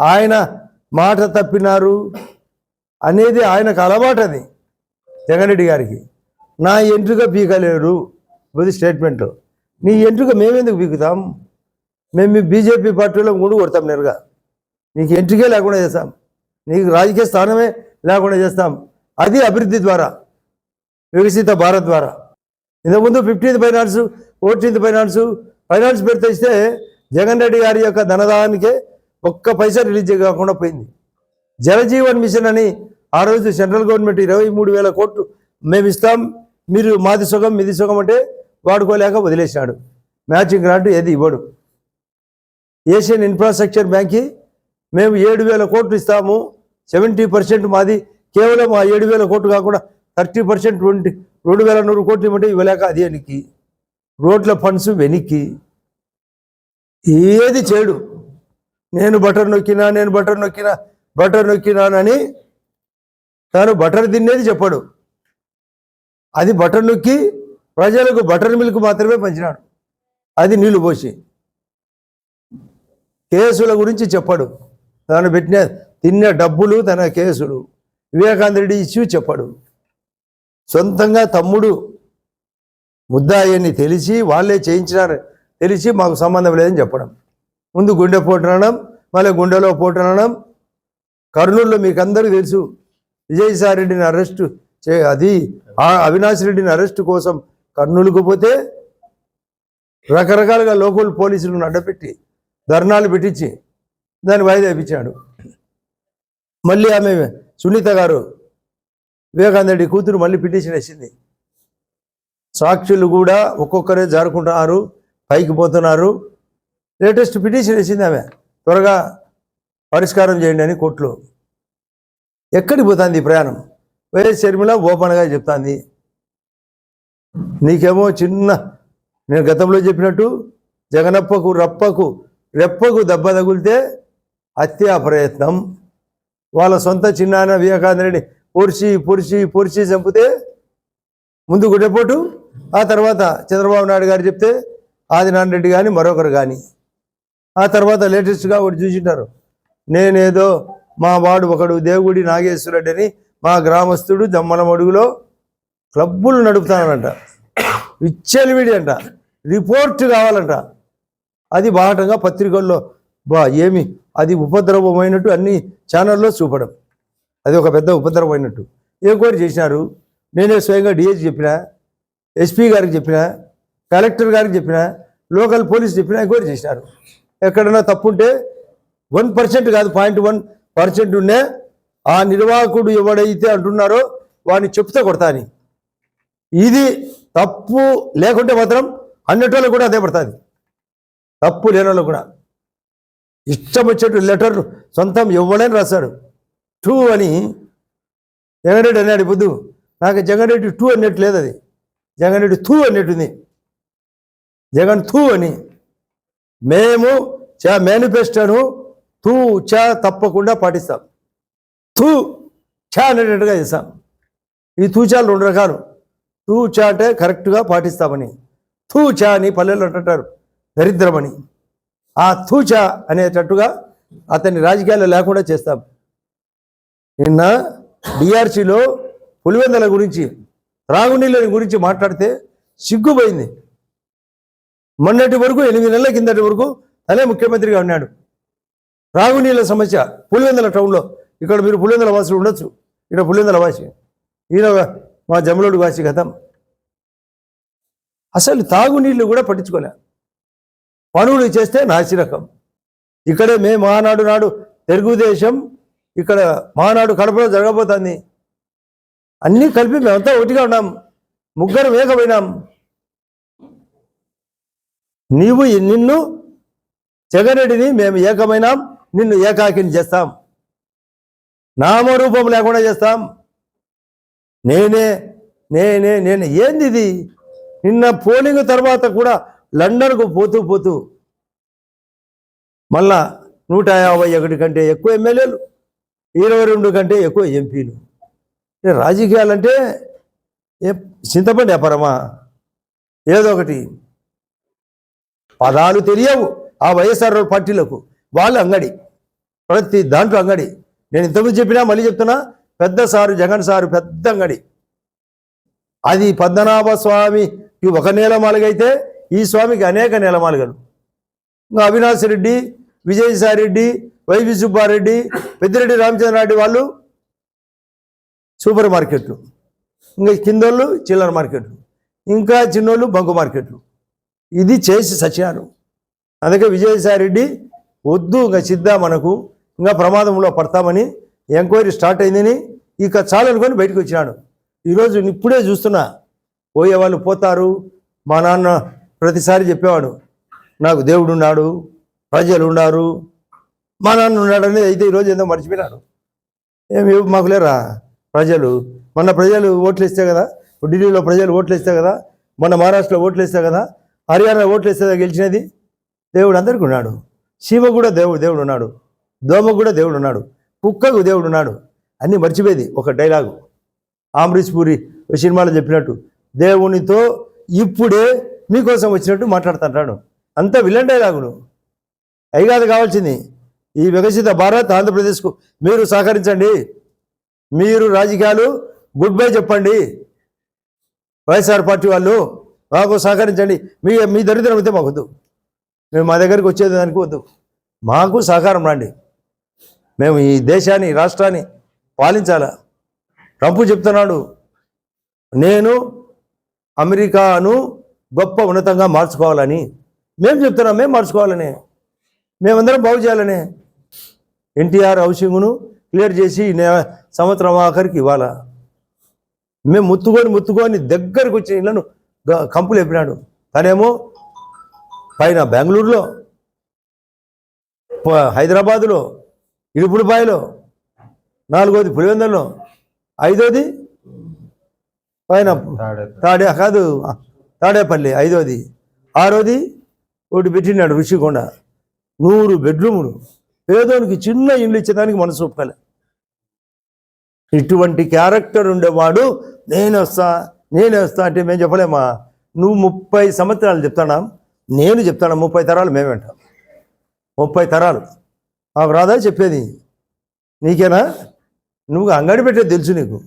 ఆయన మాట తప్పినారు అనేది ఆయనకు అలవాటు అది. జగన్ రెడ్డి గారికి. నా ఎంట్రుక పీకలేరు. ఇది స్టేట్మెంట్ నీ ఎంట్రుక మేమెందుకు పీకుతాం? మేము మీ బీజేపీ పార్టీలో ముందు కొడతాం నేరుగా. నీకు ఎంట్రికే లేకుండా చేస్తాం. నీకు రాజకీయ స్థానమే లేకుండా చేస్తాం. అది అభివృద్ధి ద్వారా వికసిత భారత్ ద్వారా. ఇంతకుముందు fifteenth finance fourteenth finance finance పెడితే ఇస్తే జగన్ రెడ్డి గారి యొక్క ధనదానికే ఒక్క పైసా రిలీజ్ కాకుండా పోయింది. జలజీవన్ మిషన్ అని ఆ రోజు సెంట్రల్ గవర్నమెంట్ ఇరవై మూడు వేల కోట్లు మేము ఇస్తాం మీరు మాది సుఖం మీది సుఖం అంటే వాడుకోలేక వదిలేసినాడు. మ్యాచింగ్ గ్రాంట్ ఏది ఇవ్వడు. ఏషియన్ ఇన్ఫ్రాస్ట్రక్చర్ బ్యాంక్కి మేము ఏడు వేల కోట్లు ఇస్తాము సెవెంటీ పర్సెంట్ మాది. కేవలం ఆ ఏడు వేల కోట్లు కాకుండా థర్టీ పర్సెంట్ ట్వంటీ రెండు వేల నూరు కోట్లు ఇవ్వమంటే ఇవ్వలేక అది వెనక్కి. రోడ్ల ఫండ్స్ వెనక్కి. ఏది చేయడు నేను బటర్ నొక్కినా నేను బటర్ నొక్కినా బటర్ నొక్కినానని తాను బటర్ తినేది చెప్పాడు. అది బటర్ నొక్కి ప్రజలకు బటర్ మిల్క్ మాత్రమే పంచినాడు. అది నీళ్ళు పోసి. కేసుల గురించి చెప్పాడు. తాను పెట్టిన తిన్న డబ్బులు తన కేసులు. వివేకానంద రెడ్డి ఇచ్చి చెప్పాడు. సొంతంగా తమ్ముడు ముద్దాయని తెలిసి వాళ్ళే చేయించినారు. తెలిసి మాకు సంబంధం లేదని చెప్పడం. ముందు గుండె పోటు అనడం మళ్ళీ గుండెలో పోటు అనడం కర్నూలులో మీకు అందరూ తెలుసు విజయసాయి రెడ్డిని అరెస్టు చే అది ఆ అవినాష్ రెడ్డిని అరెస్టు కోసం కర్నూలుకు పోతే రకరకాలుగా లోకల్ పోలీసులను అడ్డపెట్టి ధర్నాలు పెట్టించి దాన్ని వాయిదా ఇప్పించాడు మళ్ళీ ఆమె సునీత గారు వివేకానంద రెడ్డి కూతురు మళ్ళీ పిటిషన్ వేసింది. సాక్షులు కూడా ఒక్కొక్కరే జారుకుంటున్నారు పైకి పోతున్నారు. లేటెస్ట్ పిటిషన్ వేసింది ఆమె. త్వరగా పరిష్కారం చేయండి అని కోర్టులో. ఎక్కడికి పోతుంది ఈ ప్రయాణం? వైఎస్ షర్మిల ఓపెన్గా చెప్తాంది. నీకేమో చిన్న నేను గతంలో చెప్పినట్టు జగనప్పకు రప్పకు రెప్పకు దెబ్బ తగిలితే హత్యా ప్రయత్నం. వాళ్ళ సొంత చిన్నాయన వివేకానంద రెడ్డి పొడిచి పొడిచి పొడిచి చంపితే ముందు గుడ్డెపోటు ఆ తర్వాత చంద్రబాబు నాయుడు గారు చెప్తే ఆదినారాయణ రెడ్డి కానీ మరొకరు కానీ ఆ తర్వాత లేటెస్ట్గా ఒకటి చూసింటారు. నేనేదో మా వాడు ఒకడు దేవుడి నాగేశ్వరుడు అని మా గ్రామస్తుడు దమ్మలమడుగులో క్లబ్బులు నడుపుతానంట. విచ్చలివిడి అంట రిపోర్ట్ కావాలంట. అది బాహటంగా పత్రికల్లో బా ఏమి? అది ఉపద్రవమైనట్టు అన్ని ఛానల్లో చూపడం. అది ఒక పెద్ద ఉపద్రవమైనట్టు. ఎంక్వైరీ చేసినారు. నేనే స్వయంగా డిఎస్ చెప్పిన ఎస్పీ గారికి చెప్పిన కలెక్టర్ గారికి చెప్పిన లోకల్ పోలీస్ చెప్పిన ఎంక్వైరీ చేసినారు. ఎక్కడైనా తప్పుంటే వన్ పర్సెంట్ కాదు పాయింట్ వన్ పర్సెంట్ ఉండే ఆ నిర్వాహకుడు ఎవడైతే అంటున్నారో వాడిని చెప్తే కొడతాని ఇది తప్పు లేకుంటే మాత్రం అన్నిటిలో కూడా అదే పడుతుంది. తప్పు లేని కూడా. ఇష్టం వచ్చేట్టు లెటర్ సొంతం ఎవడని రాశాడు. టూ అని జగన్రెడ్డి అన్నాడు బుద్ధు నాకు జగన్రెడ్డి టూ అన్నట్టు లేదు అది. జగన్రెడ్డి టూ అన్నట్టుంది. జగన్ టూ అని. మేము చా మేనిఫెస్టోను తూ చ తప్పకుండా పాటిస్తాం. తూ చ అనేటట్టుగా చేస్తాం. ఈ తూచాలు రెండు రకాలు. తూ చా అంటే కరెక్ట్గా పాటిస్తామని. తూ చా అని పల్లెల్లో అంటుంటారు. దరిద్రమని. ఆ తూచ అనేటట్టుగా అతన్ని రాజకీయాల్లో లేకుండా చేస్తాం. నిన్న డిఆర్సీలో పులివెందల గురించి త్రాగునీళ్ళ గురించి మాట్లాడితే సిగ్గుపోయింది. మొన్నటి వరకు ఎనిమిది నెలల కిందటి వరకు తనే ముఖ్యమంత్రిగా ఉన్నాడు. రాగునీళ్ళ సమస్య పులివెందల టౌన్లో. ఇక్కడ మీరు పులివెందల వాసులు ఉండొచ్చు. ఇక్కడ పులివెందల వాసి. ఈయన మా జమలోడు వాసి గతం. అసలు తాగునీళ్ళు కూడా పట్టించుకోలే. పనులు చేస్తే నాసిరకం. ఇక్కడే మే మానాడు నాడు తెలుగుదేశం ఇక్కడ మానాడు కడపలో జరగబోతుంది. అన్నీ కలిపి మేమంతా ఒకటిగా ఉన్నాం. ముగ్గురు వేగపోయినాం నీవు నిన్ను జగనడిని మేము ఏకమైనాం నిన్ను ఏకాకిని చేస్తాం. నామరూపం లేకుండా చేస్తాం. నేనే నేనే నేను. ఏంది ఇది నిన్న పోలింగ్ తర్వాత కూడా లండన్కు పోతూ పోతూ మళ్ళా నూట యాభై ఒకటి కంటే ఎక్కువ ఎమ్మెల్యేలు ఇరవై రెండు కంటే ఎక్కువ ఎంపీలు. రాజకీయాలంటే ఏ చింతపండి వ్యాపారమా? ఏదో ఒకటి. పదాలు తెలియవు. ఆ వైఎస్ఆర్ పార్టీలకు వాళ్ళ అంగడి ప్రతి దాంట్లో అంగడి. నేను ఇంతకుముందు చెప్పినా మళ్ళీ చెప్తున్నా పెద్ద సారు జగన్ సారు పెద్ద అంగడి. అది పద్మనాభ స్వామికి ఒక నేలమాలగైతే ఈ స్వామికి అనేక నేలమాలుగలు. ఇంకా అవినాష్ రెడ్డి విజయసాయి రెడ్డి వైవి సుబ్బారెడ్డి పెద్దిరెడ్డి రామచంద్రారెడ్డి వాళ్ళు సూపర్ మార్కెట్లు. ఇంకా కిందోళ్ళు చిల్లర మార్కెట్లు. ఇంకా చిన్నోళ్ళు బంకు మార్కెట్లు. ఇది చేసి సచినారు అందుకే విజయసాయి రెడ్డి వద్దు ఇంకా చిద్దా మనకు ఇంకా ప్రమాదంలో పడతామని ఎంక్వైరీ స్టార్ట్ అయిందని ఇక చాలనుకొని బయటకు వచ్చినాడు. ఈరోజు ఇప్పుడే చూస్తున్నా పోయే వాళ్ళు పోతారు మా నాన్న ప్రతిసారి చెప్పేవాడు నాకు దేవుడు ఉన్నాడు ప్రజలు ఉన్నారు మా నాన్న ఉన్నాడు అనేది అయితే ఈరోజు ఏందో మర్చిపోయినాడు. ఏమి మాకు లేరా? ప్రజలు మన ప్రజలు ఓట్లు ఇస్తే కదా ఢిల్లీలో ప్రజలు ఓట్లు ఇస్తే కదా మన మహారాష్ట్రలో ఓట్లు ఇస్తే కదా హర్యానా ఓట్లు ఇస్తే కదా గెలిచినది? దేవుడు అందరికీ ఉన్నాడు. శివ కూడా దేవుడు దేవుడు ఉన్నాడు. దోమ కూడా దేవుడు ఉన్నాడు. కుక్కకు దేవుడు ఉన్నాడు. అన్నీ మర్చిపోయేది ఒక డైలాగు. ఆమ్రీష్ పూరి సినిమాలో చెప్పినట్టు దేవునితో ఇప్పుడే మీకోసం వచ్చినట్టు మాట్లాడుతుంటాడు. అంతా విలన్ డైలాగులు. అవి కాదు కావాల్సింది ఈ వికసిత భారత్ ఆంధ్రప్రదేశ్కు మీరు సహకరించండి. మీరు రాజకీయాలు గుడ్ బై చెప్పండి. వైఎస్ఆర్ పార్టీ వాళ్ళు మాకు సహకరించండి. మీ మీ దరిద్రం అయితే మాకు మేము మా దగ్గరికి వచ్చేది దానికి వద్దు. మాకు సహకారం రండి. మేము ఈ దేశాన్ని ఈ రాష్ట్రాన్ని పాలించాలా? ట్రంప్ చెప్తున్నాడు నేను అమెరికాను గొప్ప ఉన్నతంగా మార్చుకోవాలని. మేము చెప్తున్నాం మేము మార్చుకోవాలని. మేమందరం బాగు చేయాలని. ఎన్టీఆర్ హౌసింగ్ను క్లియర్ చేసి సంవత్సరం ఆఖరికి ఇవ్వాలా? మేము ముత్తుకొని ముత్తుకొని దగ్గరకు వచ్చిన ఇళ్ళను గ- కంపులు చెప్పినాడు తనేమో పైన బెంగళూరులో హైదరాబాదులో ఇడుపులపాయలో నాలుగోది పులివెందులో ఐదోది పైన తాడే కాదు తాడేపల్లి ఐదోది. ఆరోది ఒకటి పెట్టినాడు ఋషికొండ. నూరు బెడ్రూములు. పేదోనికి చిన్న ఇల్లు ఇచ్చేదానికి మనసు ఒప్పుకోలే. ఇటువంటి క్యారెక్టర్ ఉండేవాడు నేను వస్తా నేను వస్తా అంటే మేము చెప్పలేమా? నువ్వు ముప్పై సంవత్సరాలు చెప్తానా? నేను చెప్తాను ముప్పై తరాలు మేము వింటాం ముప్పై తరాలు. ఆ రాదా చెప్పేది నీకేనా? నువ్వు అంగడి పెట్టేది తెలుసు నీకు.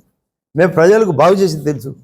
మేము ప్రజలకు బాగు చేసేది తెలుసు.